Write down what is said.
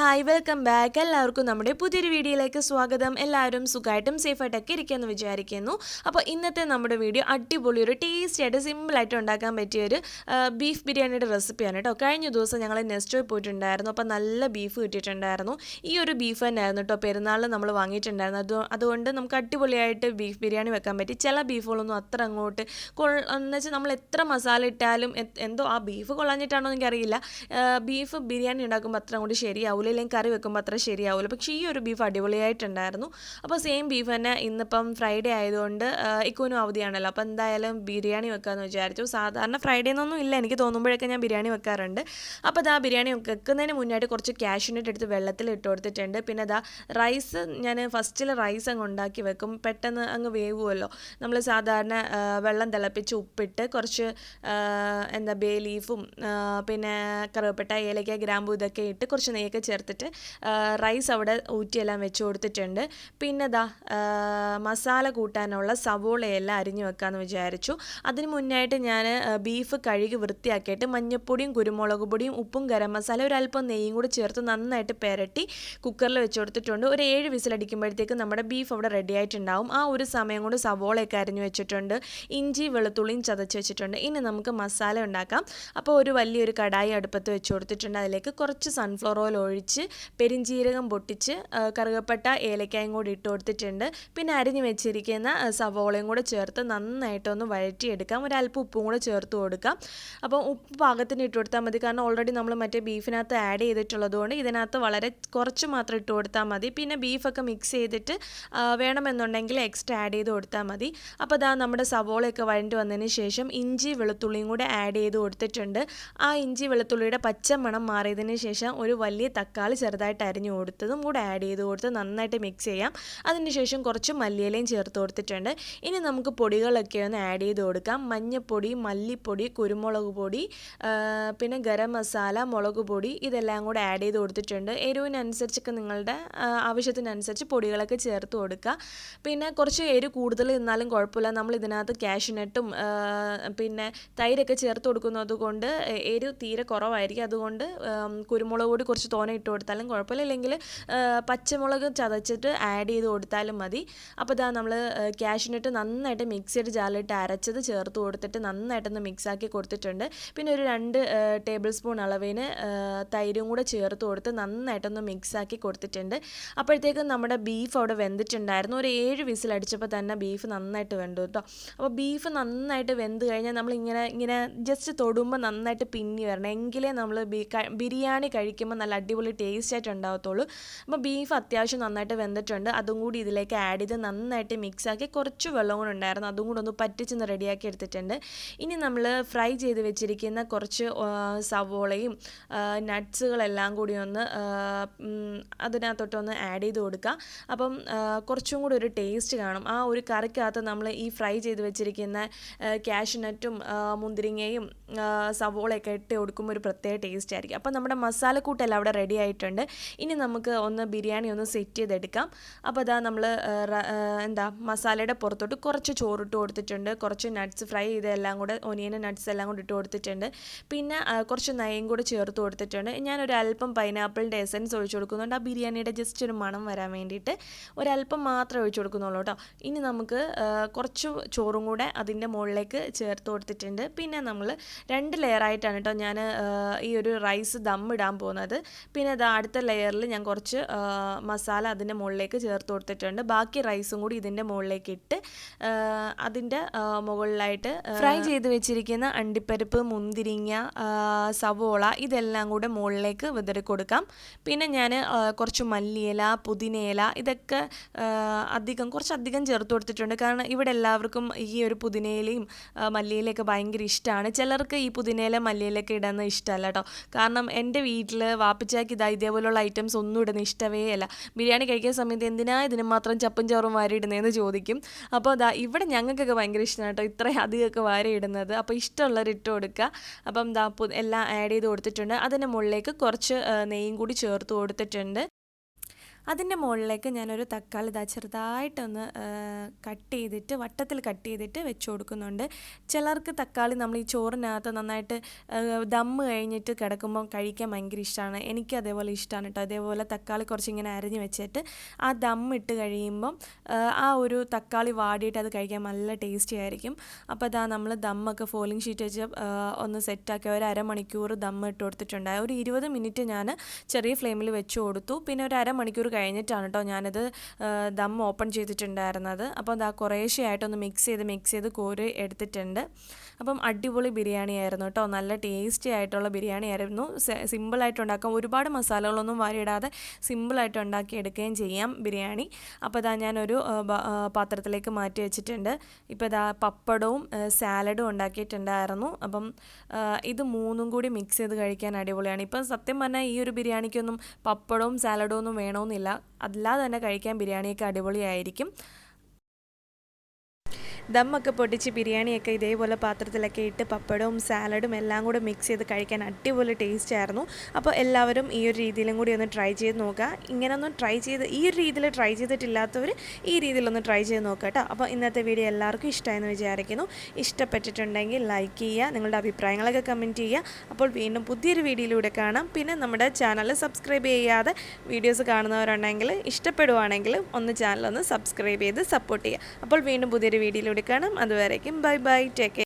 Hi welcome back. എല്ലാവർക്കും നമ്മുടെ പുതിയൊരു വീഡിയോയിലേക്ക് സ്വാഗതം. എല്ലാവരും സുഖമായിട്ടും സേഫായിട്ടൊക്കെ ഇരിക്കുമെന്ന് വിചാരിക്കുന്നു. അപ്പോൾ ഇന്നത്തെ നമ്മുടെ വീഡിയോ അടിപൊളി ഒരു ടേസ്റ്റി ആയിട്ട് സിമ്പിളായിട്ട് ഉണ്ടാക്കാൻ പറ്റിയ ഒരു ബീഫ് ബിരിയാണിയുടെ റെസിപ്പിയാണ് കേട്ടോ. കഴിഞ്ഞ ദിവസം ഞങ്ങൾ നെസ്റ്റോയിൽ പോയിട്ടുണ്ടായിരുന്നു. അപ്പോൾ നല്ല ബീഫ് കിട്ടിയിട്ടുണ്ടായിരുന്നു. ഈ ഒരു ബീഫ് തന്നെയായിരുന്നു കേട്ടോ പെരുന്നാളിൽ നമ്മൾ വാങ്ങിയിട്ടുണ്ടായിരുന്നു അത് അതുകൊണ്ട് നമുക്ക് അടിപൊളിയായിട്ട് ബീഫ് ബിരിയാണി വെക്കാൻ പറ്റി. ചില ബീഫുകളൊന്നും അത്ര അങ്ങോട്ട് കൊൾ എന്ന് വെച്ചാൽ നമ്മൾ എത്ര മസാല ഇട്ടാലും എന്തോ ആ ബീഫ് കൊള്ളാഞ്ഞിട്ടാണോ എനിക്കറിയില്ല. ബീഫ് ബിരിയാണി ഉണ്ടാക്കുമ്പോൾ അത്ര അങ്ങോട്ട് ശരിയാവില്ല അല്ലെങ്കിൽ കറി വെക്കുമ്പോൾ അത്ര ശരിയാവില്ല പക്ഷേ ഈ ഒരു ബീഫ് അടിപൊളിയായിട്ടുണ്ടായിരുന്നു. അപ്പോൾ സെയിം ബീഫ് തന്നെ ഇന്നിപ്പം ഫ്രൈഡേ ആയതുകൊണ്ട് ഇക്കോനും അവധിയാണല്ലോ. അപ്പോൾ എന്തായാലും ബിരിയാണി വെക്കാമെന്ന് വിചാരിച്ചു. സാധാരണ ഫ്രൈഡേ എന്നൊന്നും ഇല്ല. എനിക്ക് തോന്നുമ്പോഴൊക്കെ ഞാൻ ബിരിയാണി വെക്കാറുണ്ട്. അപ്പോൾ ഇതാ ബിരിയാണി വെക്കുന്നതിന് മുന്നായിട്ട് കുറച്ച് കാഷ്യൂനട്ട് എടുത്ത് വെള്ളത്തിൽ ഇട്ട് കൊടുത്തിട്ടുണ്ട്. പിന്നെ ഇതാ റൈസ് ഞാൻ ഫസ്റ്റിൽ റൈസ് അങ്ങ് ഉണ്ടാക്കി വെക്കും. പെട്ടെന്ന് അങ്ങ് വേവുമല്ലോ നമ്മൾ സാധാരണ വെള്ളം തിളപ്പിച്ച് ഉപ്പിട്ട് കുറച്ച് എന്താ ബേ ലീഫും പിന്നെ കറുവപ്പട്ട ഏലക്ക ഗ്രാമ്പൂ ഇതൊക്കെ ഇട്ട് കുറച്ച് നെയ്യൊക്കെ ചേർത്തിട്ട് റൈസ് അവിടെ ഊറ്റിയെല്ലാം വെച്ച് കൊടുത്തിട്ടുണ്ട്. പിന്നെ ദാ മസാല കൂട്ടാനുള്ള സവോളയെല്ലാം അരിഞ്ഞു വെക്കാമെന്ന് വിചാരിച്ചു. അതിന് മുന്നായിട്ട് ഞാൻ ബീഫ് കഴുകി വൃത്തിയാക്കിയിട്ട് മഞ്ഞൾപ്പൊടിയും കുരുമുളക് പൊടിയും ഉപ്പും ഗരം മസാല ഒരല്പം നെയ്യും കൂടി ചേർത്ത് നന്നായിട്ട് പെരട്ടി കുക്കറിൽ വെച്ച് കൊടുത്തിട്ടുണ്ട്. ഒരു ഏഴ് വിസിലടിക്കുമ്പോഴത്തേക്ക് നമ്മുടെ ബീഫ് അവിടെ റെഡി ആയിട്ടുണ്ടാവും. ആ ഒരു സമയം കൊണ്ട് സവോളയൊക്കെ അരിഞ്ഞു വെച്ചിട്ടുണ്ട്. ഇഞ്ചി വെളുത്തുള്ളിയും ചതച്ച് വെച്ചിട്ടുണ്ട്. ഇനി നമുക്ക് മസാല ഉണ്ടാക്കാം. അപ്പോൾ ഒരു വലിയൊരു കടായി അടുപ്പത്ത് വെച്ച് കൊടുത്തിട്ടുണ്ട്. അതിലേക്ക് കുറച്ച് സൺഫ്ലവർ ഓയിൽ ഒഴിച്ച് പെരിഞ്ചീരകം പൊട്ടിച്ച് കറുകപ്പെട്ട ഏലക്കായും കൂടി ഇട്ട് കൊടുത്തിട്ടുണ്ട്. പിന്നെ അരിഞ്ഞു വെച്ചിരിക്കുന്ന സവോളയും കൂടെ ചേർത്ത് നന്നായിട്ടൊന്ന് വഴറ്റിയെടുക്കാം. ഒരല്പം ഉപ്പും കൂടെ ചേർത്ത് കൊടുക്കാം. അപ്പോൾ ഉപ്പ് പാകത്തിന് ഇട്ട് കൊടുത്താൽ മതി. കാരണം ഓൾറെഡി നമ്മൾ മറ്റേ ബീഫിനകത്ത് ആഡ് ചെയ്തിട്ടുള്ളത് കൊണ്ട് ഇതിനകത്ത് വളരെ കുറച്ച് മാത്രം ഇട്ട് കൊടുത്താൽ മതി. പിന്നെ ബീഫൊക്കെ മിക്സ് ചെയ്തിട്ട് വേണമെന്നുണ്ടെങ്കിൽ എക്സ്ട്രാ ആഡ് ചെയ്ത് കൊടുത്താൽ മതി. അപ്പോൾ അതാ നമ്മുടെ സവോളയൊക്കെ വഴണ്ടി വന്നതിന് ശേഷം ഇഞ്ചി വെളുത്തുള്ളിയും കൂടെ ആഡ് ചെയ്ത് കൊടുത്തിട്ടുണ്ട്. ആ ഇഞ്ചി വെളുത്തുള്ളിയുടെ പച്ചമണം മാറിയതിന് ശേഷം ഒരു വലിയ തക്കാളി ചെറുതായിട്ട് അരിഞ്ഞു കൊടുത്തതും കൂടെ ആഡ് ചെയ്ത് കൊടുത്ത് നന്നായിട്ട് മിക്സ് ചെയ്യാം. അതിനുശേഷം കുറച്ച് മല്ലിയിലയും ചേർത്ത് കൊടുത്തിട്ടുണ്ട്. ഇനി നമുക്ക് പൊടികളൊക്കെ ഒന്ന് ആഡ് ചെയ്ത് കൊടുക്കാം. മഞ്ഞൾപ്പൊടി മല്ലിപ്പൊടി കുരുമുളക് പൊടി പിന്നെ ഗരം മസാല മുളക് പൊടി ഇതെല്ലാം കൂടെ ആഡ് ചെയ്ത് കൊടുത്തിട്ടുണ്ട്. എരിവിനനുസരിച്ചൊക്കെ നിങ്ങളുടെ ആവശ്യത്തിനനുസരിച്ച് പൊടികളൊക്കെ ചേർത്ത് കൊടുക്കുക. പിന്നെ കുറച്ച് എരി കൂടുതൽ നിന്നാലും കുഴപ്പമില്ല. നമ്മൾ ഇതിനകത്ത് കാഷ്യൂനട്ടും പിന്നെ തൈരൊക്കെ ചേർത്ത് കൊടുക്കുന്നത് കൊണ്ട് എരിവ് തീരെ കുറവായിരിക്കും. അതുകൊണ്ട് കുരുമുളക് പൊടി കുറച്ച് തോനെ ഇട്ട് കൊടുത്താലും കുഴപ്പമില്ല. അല്ലെങ്കിൽ പച്ചമുളക് ചതച്ചിട്ട് ആഡ് ചെയ്ത് കൊടുത്താലും മതി. അപ്പോൾ ഇതാ നമ്മൾ ക്യാഷിനിട്ട് നന്നായിട്ട് മിക്സിയുടെ ജാലിട്ട് അരച്ചത് ചേർത്ത് കൊടുത്തിട്ട് നന്നായിട്ടൊന്ന് മിക്സാക്കി കൊടുത്തിട്ടുണ്ട്. പിന്നെ ഒരു രണ്ട് ടേബിൾ സ്പൂൺ അളവിന് തൈരും കൂടെ ചേർത്ത് കൊടുത്ത് നന്നായിട്ടൊന്ന് മിക്സാക്കി കൊടുത്തിട്ടുണ്ട്. അപ്പോഴത്തേക്കും നമ്മുടെ ബീഫ് അവിടെ വെന്തിട്ടുണ്ടായിരുന്നു. ഒരു ഏഴ് വിസിൽ അടിച്ചപ്പോൾ തന്നെ ബീഫ് നന്നായിട്ട് വെന്തു കേട്ടോ അപ്പോൾ ബീഫ് നന്നായിട്ട് വെന്ത് കഴിഞ്ഞാൽ നമ്മൾ ഇങ്ങനെ ഇങ്ങനെ ജസ്റ്റ് തൊടുമ്പോൾ നന്നായിട്ട് പിന്നി വരണം. എങ്കിലേ നമ്മൾ ബിരിയാണി കഴിക്കുമ്പോൾ നല്ല അടിപൊളി ടേസ്റ്റ് ആയിട്ട് ഉണ്ടാകത്തുള്ളൂ അപ്പോൾ ബീഫ് അത്യാവശ്യം നന്നായിട്ട് വെന്തിട്ടുണ്ട്. അതും കൂടി ഇതിലേക്ക് ആഡ് ചെയ്ത് നന്നായിട്ട് മിക്സ് ആക്കി കുറച്ച് വെള്ളം കൂടെ ഉണ്ടായിരുന്നു. അതും കൂടെ ഒന്ന് പറ്റിച്ചൊന്ന് റെഡിയാക്കി എടുത്തിട്ടുണ്ട്. ഇനി നമ്മൾ ഫ്രൈ ചെയ്ത് വെച്ചിരിക്കുന്ന കുറച്ച് സവോളയും നട്ട്സുകളെല്ലാം കൂടി ഒന്ന് അതിനകത്തോട്ടൊന്ന് ആഡ് ചെയ്ത് കൊടുക്കുക അപ്പം കുറച്ചും കൂടി ഒരു ടേസ്റ്റ് കാണും. ആ ഒരു കറിക്കകത്ത് നമ്മൾ ഈ ഫ്രൈ ചെയ്ത് വെച്ചിരിക്കുന്ന കാഷ്നട്ടും മുന്തിരിങ്ങയും സവോളയൊക്കെ ഇട്ട് കൊടുക്കുമ്പോൾ ഒരു പ്രത്യേക ടേസ്റ്റ് ആയിരിക്കും. അപ്പം നമ്മുടെ മസാലക്കൂട്ടെല്ലാം അവിടെ റെഡി ആയിട്ടുണ്ട്. ഇനി നമുക്ക് ഒന്ന് ബിരിയാണി ഒന്ന് സെറ്റ് ചെയ്തെടുക്കാം. അപ്പോൾ അതാ നമ്മൾ എന്താ മസാലയുടെ പുറത്തോട്ട് കുറച്ച് ചോറിട്ട് കൊടുത്തിട്ടുണ്ട്. കുറച്ച് നട്ട്സ് ഫ്രൈ ചെയ്തെല്ലാം കൂടെ ഒനിയൻ നട്ട്സ് എല്ലാം കൂടി ഇട്ട് കൊടുത്തിട്ടുണ്ട്. പിന്നെ കുറച്ച് നെയ്യും കൂടെ ചേർത്ത് കൊടുത്തിട്ടുണ്ട്. ഞാനൊരു അല്പം പൈനാപ്പിളിന്റെ എസൻസ് ഒഴിച്ചു കൊടുക്കുന്നുണ്ട്. ആ ബിരിയാണിയുടെ ജസ്റ്റ് ഒരു മണം വരാൻ വേണ്ടിയിട്ട് ഒരല്പം മാത്രമേ ഒഴിച്ചു കൊടുക്കുന്നുള്ളൂ കേട്ടോ. ഇനി നമുക്ക് കുറച്ച് ചോറും കൂടെ അതിന്റെ മുകളിലേക്ക് ചേർത്ത് കൊടുത്തിട്ടുണ്ട്. പിന്നെ നമ്മൾ രണ്ട് ലെയറായിട്ടാണ് കേട്ടോ ഞാൻ ഈ ഒരു റൈസ് ദം ഇടാൻ പോകുന്നത്. പിന്നെ അത് അടുത്ത ലെയറിൽ ഞാൻ കുറച്ച് മസാല അതിന്റെ മുകളിലേക്ക് ചേർത്ത് കൊടുത്തിട്ടുണ്ട്. ബാക്കി റൈസും കൂടി ഇതിന്റെ മുകളിലേക്ക് ഇട്ട് അതിന്റെ മുകളിലായിട്ട് ഫ്രൈ ചെയ്ത് വെച്ചിരിക്കുന്ന അണ്ടിപ്പരിപ്പ് മുന്തിരിങ്ങ സവോള ഇതെല്ലാം കൂടെ മുകളിലേക്ക് വിതറി കൊടുക്കാം. പിന്നെ ഞാൻ കുറച്ച് മല്ലിയില പുതിനയില ഇതൊക്കെ അധികം കുറച്ചധികം ചേർത്ത് കൊടുത്തിട്ടുണ്ട്. കാരണം ഇവിടെ എല്ലാവർക്കും ഈ ഒരു പുതിനയിലയും മല്ലിയിലയൊക്കെ ഭയങ്കര ഇഷ്ടമാണ്. ചിലർക്ക് ഈ പുതിനയില മല്ലിയിലൊക്കെ ഇടുന്നത് ഇഷ്ടമല്ല കേട്ടോ. കാരണം എന്റെ വീട്ടിൽ വാപ്പിച്ചാക്ക് ഇതാ ഇതേപോലുള്ള ഐറ്റംസ് ഒന്നും ഇടുന്ന ഇഷ്ടമേ അല്ല. ബിരിയാണി കഴിക്കുന്ന സമയത്ത് എന്തിനാ ഇതിന് മാത്രം ചപ്പും ചോറും വാരി ഇടുന്നതെന്ന് ചോദിക്കും. അപ്പോൾ അതാ ഇവിടെ ഞങ്ങൾക്കൊക്കെ ഭയങ്കര ഇഷ്ടമാണ് കേട്ടോ ഇത്രയും അധികമൊക്കെ വാരി ഇടുന്നത്. അപ്പോൾ ഇഷ്ടമുള്ളവർ ഇട്ട് കൊടുക്കുക. അപ്പം ദാ എല്ലാം ആഡ് ചെയ്ത് കൊടുത്തിട്ടുണ്ട്. അതിന്റെ മുകളിലേക്ക് കുറച്ച് നെയ്യും കൂടി ചേർത്ത് കൊടുത്തിട്ടുണ്ട്. അതിന്റെ മുകളിലേക്ക് ഞാനൊരു തക്കാളി ഇതാ ചെറുതായിട്ടൊന്ന് കട്ട് ചെയ്തിട്ട് വട്ടത്തിൽ കട്ട് ചെയ്തിട്ട് വെച്ച് കൊടുക്കുന്നുണ്ട്. ചിലർക്ക് തക്കാളി നമ്മൾ ഈ ചോറിനകത്ത് നന്നായിട്ട് ദമ്മ് കഴിഞ്ഞിട്ട് കിടക്കുമ്പോൾ കഴിക്കാൻ ഭയങ്കര ഇഷ്ടമാണ് എനിക്ക് അതേപോലെ ഇഷ്ടമാണ് കേട്ടോ. അതേപോലെ തക്കാളി കുറച്ചിങ്ങനെ അരിഞ്ഞ് വെച്ചിട്ട് ആ ദമ്മിട്ട് കഴിയുമ്പം ആ ഒരു തക്കാളി വാടിയിട്ട് അത് കഴിക്കാൻ നല്ല ടേസ്റ്റി ആയിരിക്കും. അപ്പോൾ അതാ നമ്മൾ ദമ്മൊക്കെ ഫോളിങ് ഷീറ്റ് വെച്ച് ഒന്ന് സെറ്റാക്കി ഒരു അരമണിക്കൂർ ദമ്മ് ഇട്ട് കൊടുത്തിട്ടുണ്ടായി ഒരു ഇരുപത് മിനിറ്റ് ഞാൻ ചെറിയ ഫ്ലെയിമിൽ വെച്ച് കൊടുത്തു. പിന്നെ ഒരു അരമണിക്കൂർ കഴിഞ്ഞിട്ടാണ് കേട്ടോ ഞാനത് ദം ഓപ്പൺ ചെയ്തിട്ടുണ്ടായിരുന്നത്. അപ്പോൾ അത് ആ കുറേശ്ശെയായിട്ടൊന്ന് മിക്സ് ചെയ്ത് മിക്സ് ചെയ്ത് കോരി എടുത്തിട്ടുണ്ട്. അപ്പം അടിപൊളി ബിരിയാണി ആയിരുന്നു കേട്ടോ. നല്ല ടേസ്റ്റി ആയിട്ടുള്ള ബിരിയാണി ആയിരുന്നു സിമ്പിളായിട്ട് ഉണ്ടാക്കാം. ഒരുപാട് മസാലകളൊന്നും വാരിയിടാതെ സിമ്പിളായിട്ട് ഉണ്ടാക്കി എടുക്കുകയും ചെയ്യാം ബിരിയാണി. അപ്പോൾ ഇതാ ഞാനൊരു പാത്രത്തിലേക്ക് മാറ്റി വെച്ചിട്ടുണ്ട്. ഇപ്പോൾ ഇതാ പപ്പടവും സാലഡും ഉണ്ടാക്കിയിട്ടുണ്ടായിരുന്നു. അപ്പം ഇത് മൂന്നും കൂടി മിക്സ് ചെയ്ത് കഴിക്കാൻ അടിപൊളിയാണ്. ഇപ്പം സത്യം പറഞ്ഞാൽ ഈ ഒരു ബിരിയാണിക്കൊന്നും പപ്പടവും സാലഡും ഒന്നും വേണമെന്നില്ല. അല്ലാതെ തന്നെ കഴിക്കാൻ ബിരിയാണിയൊക്കെ അടിപൊളിയായിരിക്കും. ദമ്മൊക്കെ പൊട്ടിച്ച് ബിരിയാണിയൊക്കെ ഇതേപോലെ പാത്രത്തിലൊക്കെ ഇട്ട് പപ്പടവും സാലഡും എല്ലാം കൂടെ മിക്സ് ചെയ്ത് കഴിക്കാൻ അടിപൊളി ടേസ്റ്റ് ആയിരുന്നു. അപ്പോൾ എല്ലാവരും ഈ ഒരു രീതിയിലും കൂടി ഒന്ന് ട്രൈ ചെയ്ത് നോക്കുക. ഇങ്ങനൊന്നും ട്രൈ ചെയ്ത് ഈ ഒരു രീതിയിൽ ട്രൈ ചെയ്തിട്ടില്ലാത്തവർ ഈ രീതിയിലൊന്ന് ട്രൈ ചെയ്ത് നോക്കുക കേട്ടോ. അപ്പോൾ ഇന്നത്തെ വീഡിയോ എല്ലാവർക്കും ഇഷ്ടമായെന്ന് വിചാരിക്കുന്നു. ഇഷ്ടപ്പെട്ടിട്ടുണ്ടെങ്കിൽ ലൈക്ക് ചെയ്യുക നിങ്ങളുടെ അഭിപ്രായങ്ങളൊക്കെ കമന്റ് ചെയ്യുക. അപ്പോൾ വീണ്ടും പുതിയൊരു വീഡിയോയിലൂടെ കാണാം. പിന്നെ നമ്മുടെ ചാനൽ സബ്സ്ക്രൈബ് ചെയ്യാതെ വീഡിയോസ് കാണുന്നവരുണ്ടെങ്കിൽ ഇഷ്ടപ്പെടുവാണെങ്കിൽ ഒന്ന് ചാനലൊന്ന് സബ്സ്ക്രൈബ് ചെയ്ത് സപ്പോർട്ട് ചെയ്യുക. അപ്പോൾ വീണ്ടും പുതിയൊരു വീഡിയോയിലൂടെ കാണാം. അതുവരേക്കും ബൈ ബൈ. ടേക്ക്